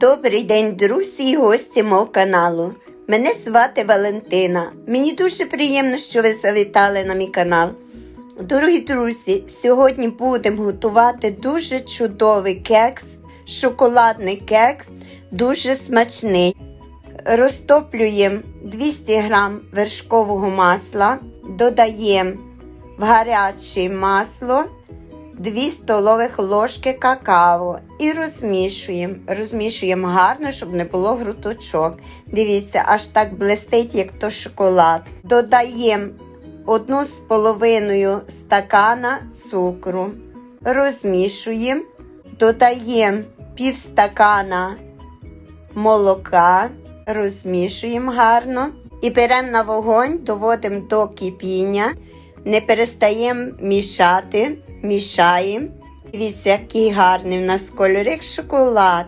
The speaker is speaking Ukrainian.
Добрий день, друзі і гості мого каналу. Мене звати Валентина. Мені дуже приємно, що ви завітали на мій канал. Дорогі друзі, сьогодні будемо готувати дуже чудовий кекс, шоколадний кекс, дуже смачний. Розтоплюємо 200 г вершкового масла, додаємо в гаряче масло 2 столових ложки какао і розмішуємо. Розмішуємо гарно, щоб не було груточок. Дивіться, аж так блистить, як то шоколад. Додаємо одну з половиною стакана цукру. Розмішуємо, додаємо пів стакана молока, розмішуємо гарно і беремо на вогонь, доводимо до кипіння, не перестаємо мішати, мішаємо. Дивіться, який гарний в нас кольор, як шоколад.